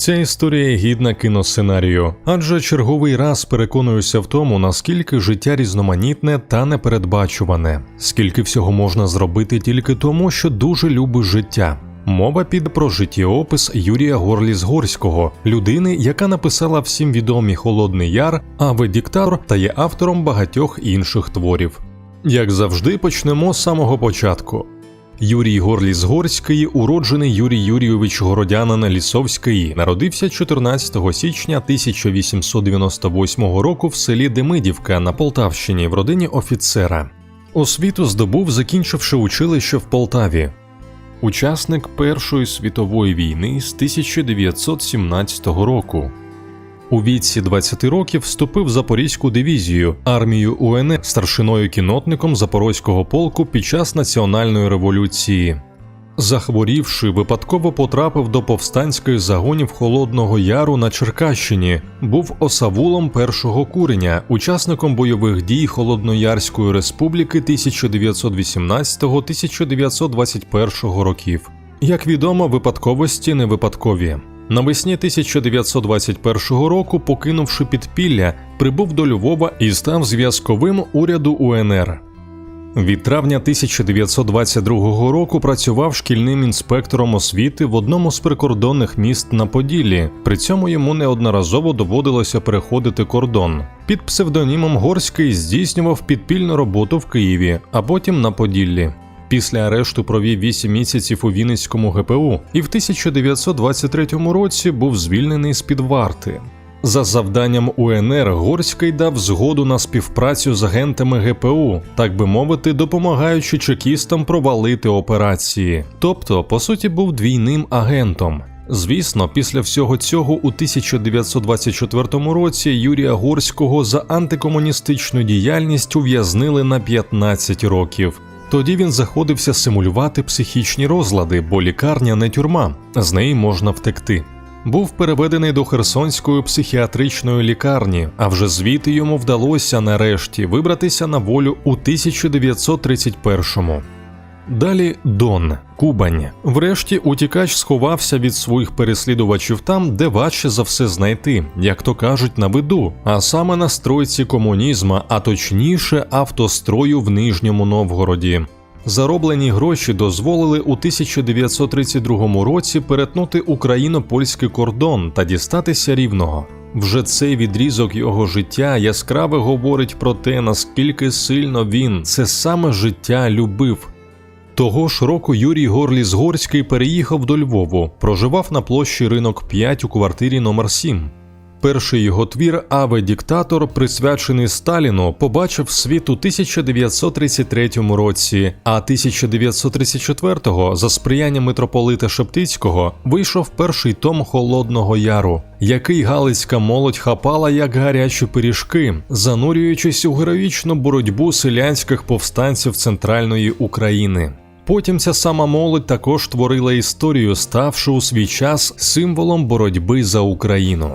Ця історія гідна кіносценарію, адже черговий раз переконуюся в тому, наскільки життя різноманітне та непередбачуване, скільки всього можна зробити тільки тому, що дуже любиш життя. Мова піде про життєопис Юрія Горліс-Горського, людини, яка написала всім відомі Холодний Яр, Аве Діктатор та є автором багатьох інших творів. Як завжди, почнемо з самого початку. Юрій Горліс-Горський, уроджений Юрій Юрійович Городянин Лісовський, народився 14 січня 1898 року в селі Демидівка на Полтавщині в родині офіцера. Освіту здобув, закінчивши училище в Полтаві. Учасник Першої світової війни з 1917 року. У віці 20 років вступив в Запорізьку дивізію, армію УНР старшиною кінотником Запорозького полку під час національної революції. Захворівши, випадково потрапив до повстанських загонів Холодного Яру на Черкащині, був осавулом першого куреня, учасником бойових дій Холодноярської республіки 1918-1921 років. Як відомо, випадковості не випадкові. Навесні 1921 року, покинувши підпілля, прибув до Львова і став зв'язковим уряду УНР. Від травня 1922 року працював шкільним інспектором освіти в одному з прикордонних міст на Поділлі. При цьому йому неодноразово доводилося переходити кордон. Під псевдонімом Горський здійснював підпільну роботу в Києві, а потім на Поділлі. Після арешту провів 8 місяців у Вінницькому ГПУ і в 1923 році був звільнений з під варти. За завданням УНР Горський дав згоду на співпрацю з агентами ГПУ, так би мовити, допомагаючи чекістам провалити операції. Тобто, по суті, був двійним агентом. Звісно, після всього цього у 1924 році Юрія Горського за антикомуністичну діяльність ув'язнили на 15 років. Тоді він заходився симулювати психічні розлади, бо лікарня не тюрма, з неї можна втекти. Був переведений до Херсонської психіатричної лікарні, а вже звідти йому вдалося нарешті вибратися на волю у 1931-му. Далі Дон, Кубань. Врешті утікач сховався від своїх переслідувачів там, де важче за все знайти, як то кажуть, на виду, а саме на стройці комунізма, а точніше автострою в Нижньому Новгороді. Зароблені гроші дозволили у 1932 році перетнути україно-польський кордон та дістатися рівного. Вже цей відрізок його життя яскраве говорить про те, наскільки сильно він це саме життя любив. Того ж року Юрій Горліс-Горський переїхав до Львову, проживав на площі ринок 5 у квартирі номер 7 Перший його твір Аве Діктатор, присвячений Сталіну, побачив світ у 1933 році, а 1934-го, за сприяння митрополита Шептицького, вийшов перший том Холодного Яру, який галицька молодь хапала як гарячі пиріжки, занурюючись у героїчну боротьбу селянських повстанців центральної України. Потім ця сама молодь також творила історію, ставши у свій час символом боротьби за Україну.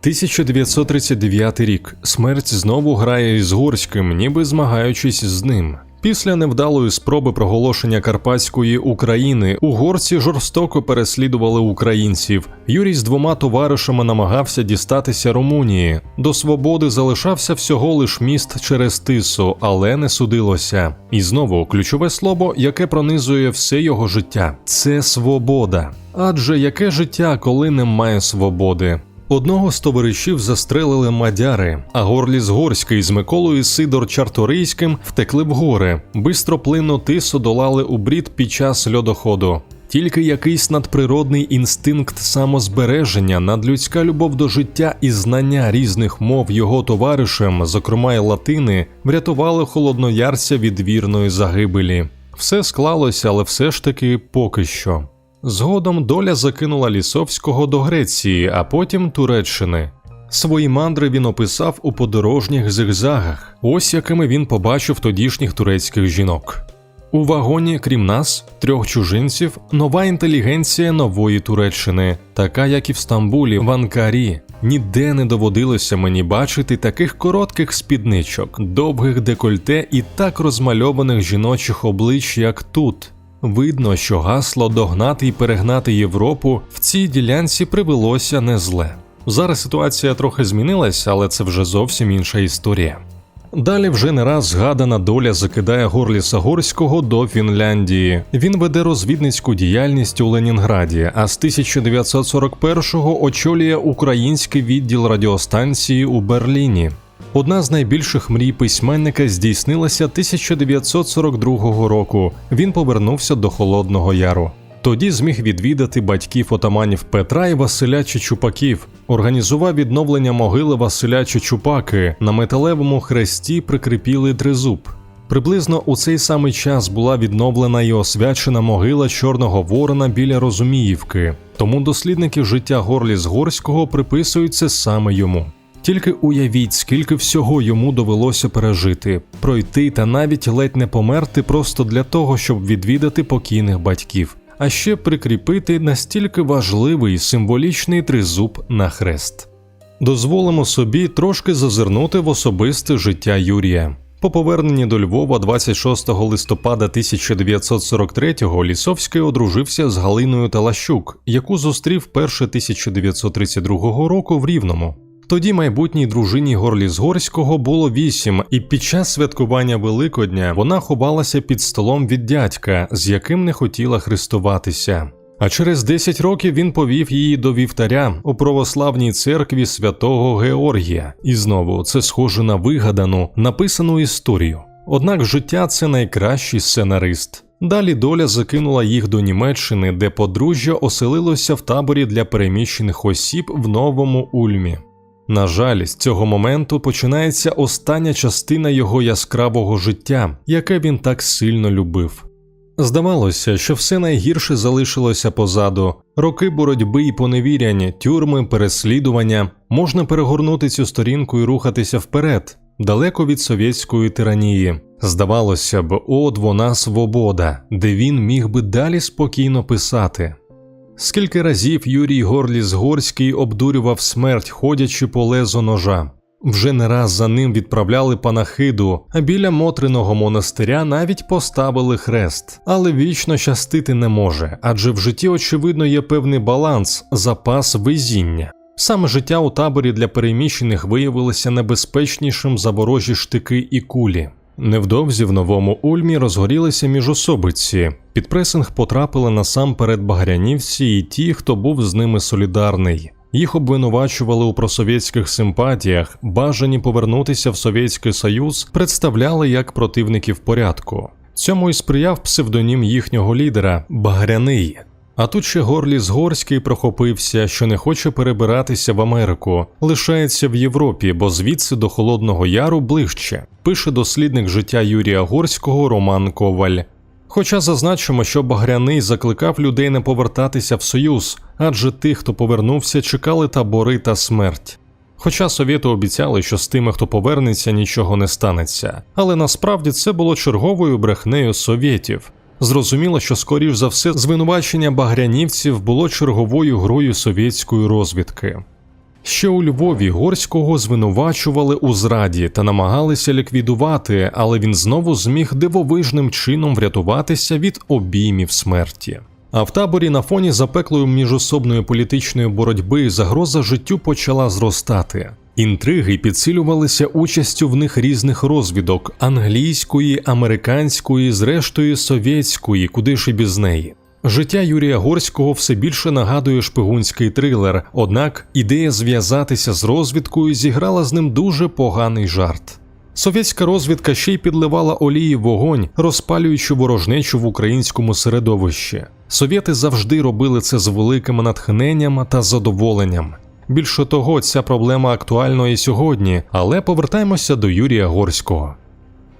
1939 рік смерть знову грає із Горським, ніби змагаючись з ним. Після невдалої спроби проголошення Карпатської України угорці жорстоко переслідували українців. Юрій з двома товаришами намагався дістатися Румунії. До свободи залишався всього лиш міст через тису, але не судилося. І знову ключове слово, яке пронизує все його життя це свобода. Адже яке життя, коли немає свободи? Одного з товаришів застрелили мадяри, а Горліс Горський з Миколою Сидор Чарторийським втекли в гори, бистроплинно тису долали у брід під час льодоходу. Тільки якийсь надприродний інстинкт самозбереження, надлюдська любов до життя і знання різних мов його товаришем, зокрема й латини, врятували холодноярця від вірної загибелі. Все склалося, але все ж таки поки що. Згодом доля закинула Лісовського до Греції, а потім Туреччини. Свої мандри він описав у подорожніх зигзагах, ось якими він побачив тодішніх турецьких жінок. У вагоні, крім нас, трьох чужинців, нова інтелігенція нової Туреччини, така як і в Стамбулі, в Анкарі. Ніде не доводилося мені бачити таких коротких спідничок, довгих декольте і так розмальованих жіночих облич, як тут. Видно, що гасло догнати і перегнати Європу в цій ділянці привелося не зле. Зараз ситуація трохи змінилася, але це вже зовсім інша історія. Далі вже не раз згадана доля закидає Горліса Горського до Фінляндії. Він веде розвідницьку діяльність у Ленінграді, а з 1941-го очолює український відділ радіостанції у Берліні. Одна з найбільших мрій письменника здійснилася 1942 року. Він повернувся до Холодного Яру. Тоді зміг відвідати батьків отаманів Петра і Василя Чечупаків, організував відновлення могили Василя Чечупаки. На металевому хресті прикріпіли тризуб. Приблизно у цей самий час була відновлена і освячена могила Чорного Ворона біля Розуміївки, тому дослідники життя Горліс Горського приписуються саме йому. Тільки уявіть, скільки всього йому довелося пережити, пройти та навіть ледь не померти просто для того, щоб відвідати покійних батьків, а ще прикріпити настільки важливий символічний тризуб на хрест. Дозволимо собі трошки зазирнути в особисте життя Юрія. По поверненні до Львова 26 листопада 1943-го Лісовський одружився з Галиною Талащук, яку зустрів перше 1932 року в Рівному. Тоді майбутній дружині Горлізгорського було вісім, і під час святкування Великодня вона ховалася під столом від дядька, з яким не хотіла хрестуватися. А через 10 років він повів її до вівтаря у православній церкві святого Георгія, і знову це схоже на вигадану, написану історію. Однак життя це найкращий сценарист. Далі доля закинула їх до Німеччини, де подружжя оселилося в таборі для переміщених осіб в новому Ульмі. На жаль, з цього моменту починається остання частина його яскравого життя, яке він так сильно любив. Здавалося, що все найгірше залишилося позаду роки боротьби і поневіряння, тюрми, переслідування. Можна перегорнути цю сторінку і рухатися вперед, далеко від совєтської тиранії. Здавалося б, от вона свобода, де він міг би далі спокійно писати. Скільки разів Юрій Горліс Горський обдурював смерть, ходячи по лезу ножа. Вже не раз за ним відправляли панахиду, а біля Мотриного монастиря навіть поставили хрест, але вічно щастити не може, адже в житті, очевидно, є певний баланс, запас везіння. Саме життя у таборі для переміщених виявилося небезпечнішим за ворожі штики і кулі. Невдовзі в новому Ульмі розгорілися міжособиці. Під пресинг потрапили насамперед багрянівці і ті, хто був з ними солідарний. Їх обвинувачували у просовєтських симпатіях, бажані повернутися в Совєтський Союз, представляли як противників порядку. Цьому й сприяв псевдонім їхнього лідера Багряний. А тут ще Горліс Горський прохопився, що не хоче перебиратися в Америку, лишається в Європі, бо звідси до Холодного Яру ближче, пише дослідник життя Юрія Горського Роман Коваль. Хоча зазначимо, що Багряний закликав людей не повертатися в Союз, адже тих, хто повернувся, чекали табори та смерть. Хоча совєти обіцяли, що з тими, хто повернеться, нічого не станеться, але насправді це було черговою брехнею совєтів. Зрозуміло, що скоріш за все звинувачення багрянівців було черговою грою совєтської розвідки. Ще у Львові Горського звинувачували у зраді та намагалися ліквідувати, але він знову зміг дивовижним чином врятуватися від обіймів смерті. А в таборі на фоні запеклої міжособної політичної боротьби загроза життю почала зростати. Інтриги підсилювалися участю в них різних розвідок англійської, американської, зрештою совєтської, куди ж і без неї. Життя Юрія Горського все більше нагадує шпигунський трилер, однак ідея зв'язатися з розвідкою зіграла з ним дуже поганий жарт. Совєтська розвідка ще й підливала олії вогонь, розпалюючи ворожнечу в українському середовищі. Совєти завжди робили це з великим натхненням та задоволенням. Більше того, ця проблема актуальна і сьогодні, але повертаємося до Юрія Горського.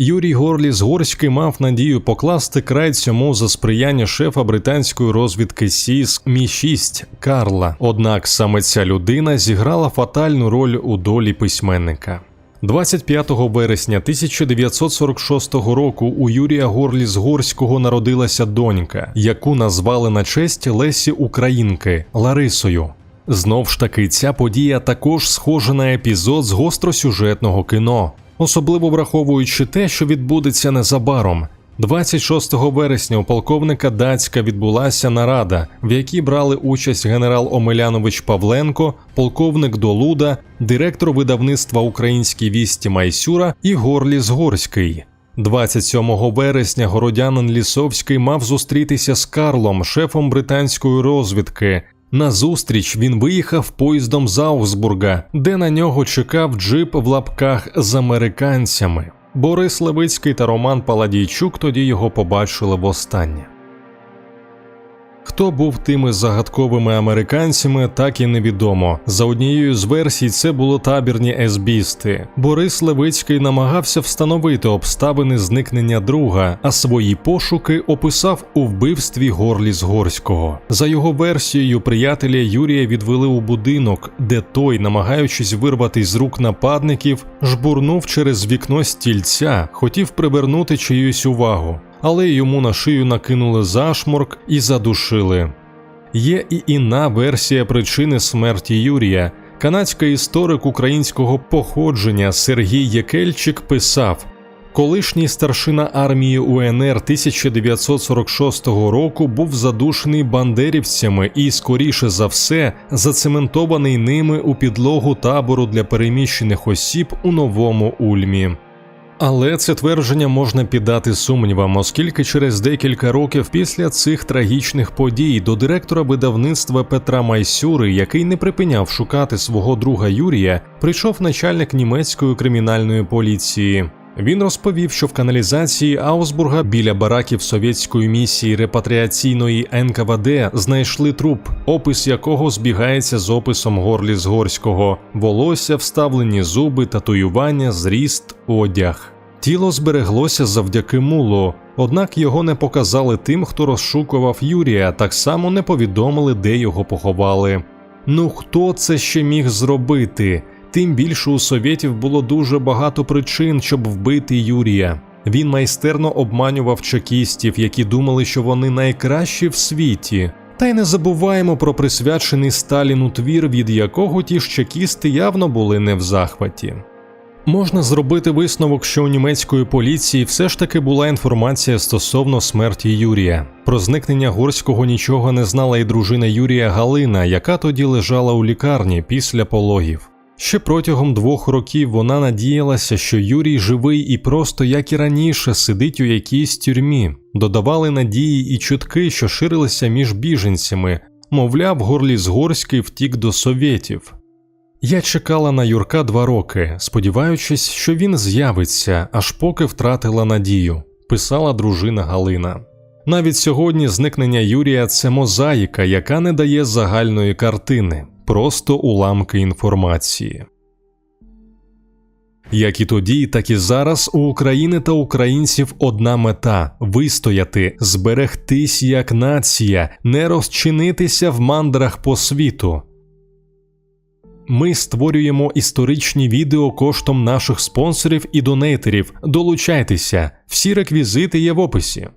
Юрій Горліс Горський мав надію покласти край цьому за сприяння шефа британської розвідки СІС Мі 6 Карла. Однак саме ця людина зіграла фатальну роль у долі письменника. 25 вересня 1946 року у Юрія Горліс Горського народилася донька, яку назвали на честь Лесі Українки Ларисою. Знов ж таки, ця подія також схожа на епізод з гостросюжетного кіно, особливо враховуючи те, що відбудеться незабаром. 26 вересня у полковника Дацька відбулася нарада, в якій брали участь генерал Омелянович Павленко, полковник Долуда, директор видавництва Українські вісті Майсюра і Горліс Горський. 27 вересня городянин Лісовський мав зустрітися з Карлом, шефом британської розвідки. На зустріч він виїхав поїздом з Аусбурга, де на нього чекав джип в лапках з американцями. Борис Левицький та Роман Паладійчук тоді його побачили востаннє. Хто був тими загадковими американцями, так і невідомо. За однією з версій, це було табірні есбісти. Борис Левицький намагався встановити обставини зникнення друга, а свої пошуки описав у вбивстві Горліс Горського. За його версією, приятеля Юрія відвели у будинок, де той, намагаючись вирвати з рук нападників, жбурнув через вікно стільця, хотів привернути чиюсь увагу але йому на шию накинули зашморк і задушили. Є і інна версія причини смерті Юрія. Канадський історик українського походження Сергій Єкельчик писав: колишній старшина армії УНР 1946 року був задушений бандерівцями і, скоріше за все, зацементований ними у підлогу табору для переміщених осіб у новому Ульмі. Але це твердження можна піддати сумнівам, оскільки через декілька років після цих трагічних подій до директора видавництва Петра Майсюри, який не припиняв шукати свого друга Юрія, прийшов начальник німецької кримінальної поліції. Він розповів, що в каналізації Аусбурга біля бараків совєтської місії репатріаційної НКВД знайшли труп, опис якого збігається з описом Горліс Горського, волосся, вставлені зуби, татуювання, зріст, одяг. Тіло збереглося завдяки мулу, однак його не показали тим, хто розшукував Юрія, так само не повідомили, де його поховали. Ну хто це ще міг зробити? Тим більше у совєтів було дуже багато причин, щоб вбити Юрія. Він майстерно обманював чекістів, які думали, що вони найкращі в світі. Та й не забуваємо про присвячений Сталіну твір, від якого ті ж чекісти явно були не в захваті. Можна зробити висновок, що у німецької поліції все ж таки була інформація стосовно смерті Юрія. Про зникнення горського нічого не знала і дружина Юрія Галина, яка тоді лежала у лікарні після пологів. Ще протягом двох років вона надіялася, що Юрій живий і просто, як і раніше, сидить у якійсь тюрмі. Додавали надії і чутки, що ширилися між біженцями, мовляв, Горліс Горський втік до совєтів. Я чекала на Юрка два роки, сподіваючись, що він з'явиться, аж поки втратила надію, писала дружина Галина. Навіть сьогодні зникнення Юрія це мозаїка, яка не дає загальної картини просто уламки інформації. Як і тоді, так і зараз у України та українців одна мета вистояти, зберегтись як нація, не розчинитися в мандрах по світу. Ми створюємо історичні відео коштом наших спонсорів і донейтерів. Долучайтеся, всі реквізити є в описі.